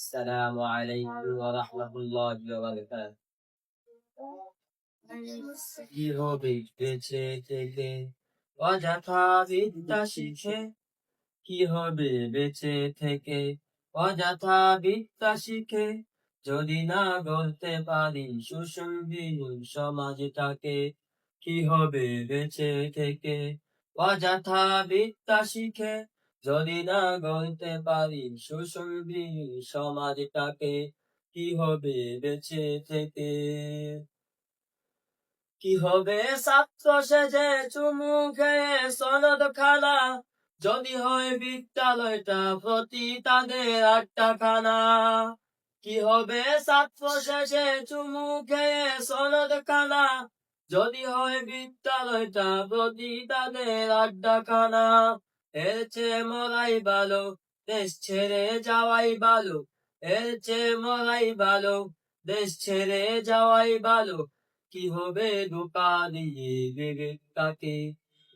আসসালামু আলাইকুম ওয়া রাহমাতুল্লাহি ওয়া বারাকাতুহু কি হবে অযথা বিদ্যা শিখে কি হবে বেঁচে থেকে অযথা বিদ্যা শিখে যদি না গড়তে পারি সুসংবিহীন সমাজটাকে কি হবে বেঁচে থেকে অযথা বিদ্যা শিখে যদি না গড়তে পারি সুসংহীন সমাজটাকে, কি হবে বেঁচে থেকে? কি হবে ছাত্র সেজে চুমু খেয়ে সনদ খানা যদি হয় বিদ্যালয়টা প্রতি তাদের আটটা খানা কি হবে ছাত্র শেষে চুমু খেয়ে সনদ খানা যদি হয় বিদ্যালয়টা প্রতি তাদের আড্ডা খানা এর মরাই ভালো, দেশ ছেড়ে যাওয়াই ভালো। এর মরাই ভালো, দেশ ছেড়ে যাওয়াই ভালো। কি হবে ধোকা দিয়ে বিবেকটাকে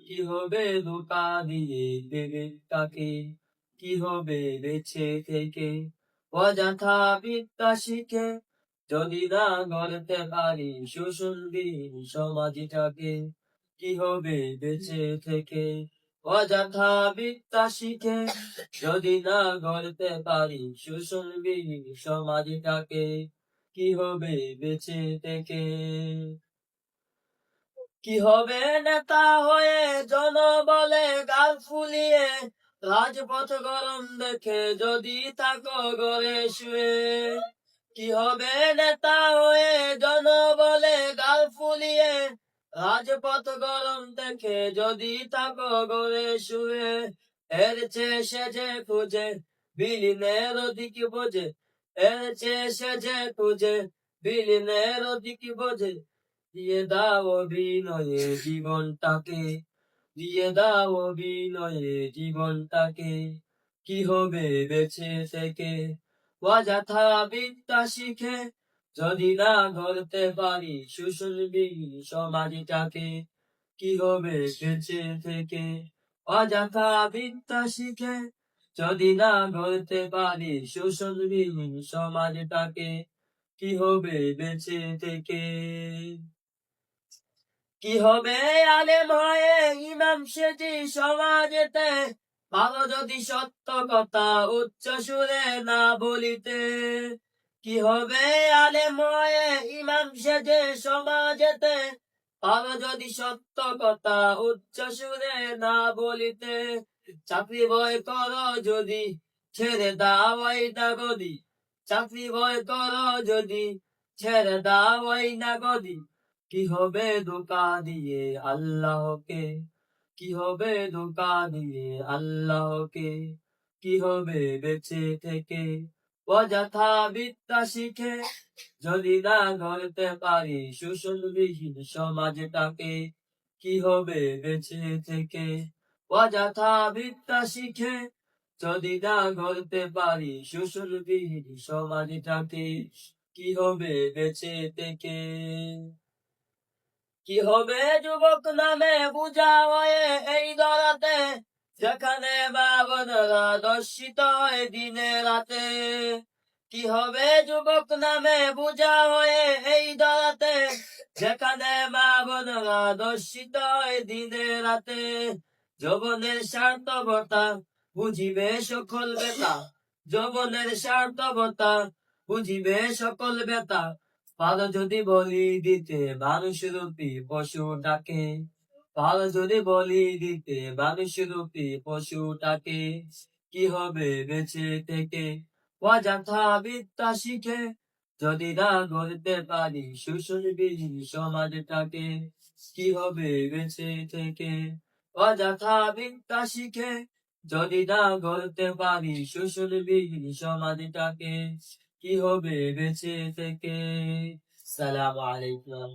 কি হবে ধোকা দিয়ে বিবেকটাকে কি হবে বেঁচে থেকে? অযথা বিদ্যা শিখে যদি না গড়তে পারি সুসুন্দর সমাজটাকে, কি হবে বেঁচে থেকে? অযথা বিদ্যা যদি না গড়তে পারি সমাজটাকে কি হবে বেঁচে থেকে? কি হবে নেতা হয়ে জনবলে গাল ফুলিয়ে, রাজপথ গরম দেখে যদি থাকো গড়ে শুয়ে? কি হবে নেতা হয়ে জনবলে গাল ফুলিয়ে রাজপথ গরম দেখে যদি থাকো গড়ে শুয়ে, এর চেয়ে সেজে খুঁজে, বিলীনের দিক বোঝে, এর চেয়ে সেজে খুঁজে, বিলীনের দিক বোঝে। দিয়ে দাও অভিনয়ে জীবনটাকে, দিয়ে দাও অভিনয়ে জীবনটাকে, কি হবে বেঁচে থেকে? অযথা বিদ্যা শিখে যদি না গড়তে পারি সুশুলবি সমাজটাকে কি হবে বেঁচে থেকে? অযথা বিদ্যা শিখে যদি না গড়তে পারি সুশুলবি সমাজটাকে কি হবে বেঁচে থেকে? কি হবে আলেম হয়ে ইমাম সেজি সমাজেতে, ভালো যদি সত্য কথা উচ্চ সুরে না বলিতে? কি হবে আলেম হয়ে ইমাম সেজে সমাজেতে ভালো যদি সত্য কথা উচ্চ সুরে না বলিতে। চাকরি ভয় কর যদি, ছেড়ে দাওয়াই না গদি চাকরি ভয় কর যদি, ছেড়ে দাওয়াই না গদি কি হবে ধোকা দিয়ে আল্লাহকে? কি হবে ধোকা দিয়ে আল্লাহকে? কি হবে বেঁচে থেকে? অযথা বিদ্যা শিখে যদি না গড়তে পারি সুসলবিহীন সমাজটাকে কি হবে বেঁচে থেকে অযথা বিদ্যা শিখে যদি না গড়তে পারি সমাজটাকে কি হবে বেঁচে থেকে কি হবে যুবক নামে বুঝা এই দরাতে যেখানে বাবনরা দর্শিত দিনে রাতে। কি হবে যুবক নামে বুঝা হয়ে এই দরাতে যেখানে মা বোনরা দর্শিত দিনে রাতে। যৌবনের স্বার্থবতা বুঝিবে সকল বেতা। যৌবনের স্বার্থবতা বুঝিবে সকল বেতা। ভালো যদি বলি দিতে মানুষ রূপী পশুটাকে ভালো যদি বলি দিতে মানুষ রূপী পশুটাকে, কি হবে বেঁচে থেকে? অযথা বিদ্যা শিখে যদি না গড়তে পারি সুসুরবিহীন সমাজটাকে, কি হবে বেঁচে থেকে? অযথা বিদ্যা শিখে যদি না গড়তে পারি সুসুরবিহীন সমাজটাকে, কি হবে বেঁচে থেকে? সালাম আলাইকুম